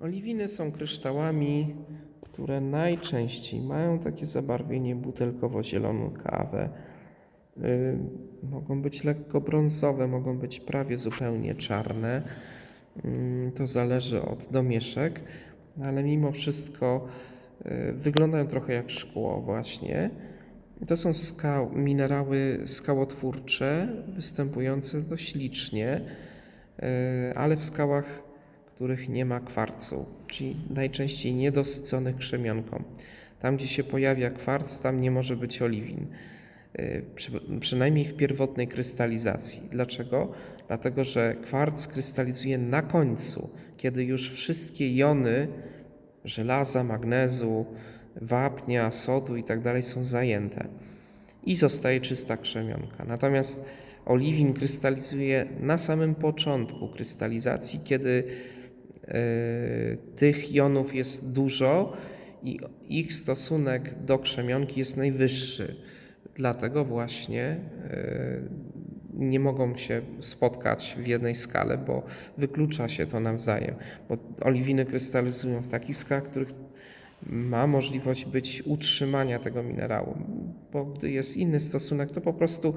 Oliwiny są kryształami, które najczęściej mają takie zabarwienie butelkowo-zieloną kawę. Y, mogą być lekko brązowe, mogą być prawie zupełnie czarne. Mm, To zależy od domieszek, ale mimo wszystko y, wyglądają trochę jak szkło właśnie. To są skał, minerały skałotwórcze, występujące dość licznie, y, ale w skałach, których nie ma kwarcu, czyli najczęściej niedosyconych krzemionką. Tam, gdzie się pojawia kwarc, tam nie może być oliwin. Y, Przy, przynajmniej w pierwotnej krystalizacji. Dlaczego? Dlatego, że kwarc krystalizuje na końcu, kiedy już wszystkie jony żelaza, magnezu, wapnia, sodu i tak są zajęte i zostaje czysta krzemionka. Natomiast oliwin krystalizuje na samym początku krystalizacji, kiedy tych jonów jest dużo i ich stosunek do krzemionki jest najwyższy. Dlatego właśnie e, nie mogą się spotkać w jednej skale, bo wyklucza się to nawzajem. Bo oliwiny krystalizują w takich skałach, w których ma możliwość być utrzymania tego minerału, bo gdy jest inny stosunek, to po prostu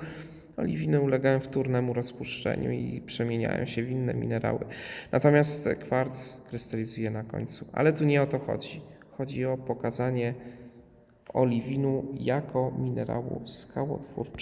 oliwiny ulegają wtórnemu rozpuszczeniu i przemieniają się w inne minerały. Natomiast kwarc krystalizuje na końcu. Ale tu nie o to chodzi. Chodzi o pokazanie oliwinu jako minerału skałotwórczego.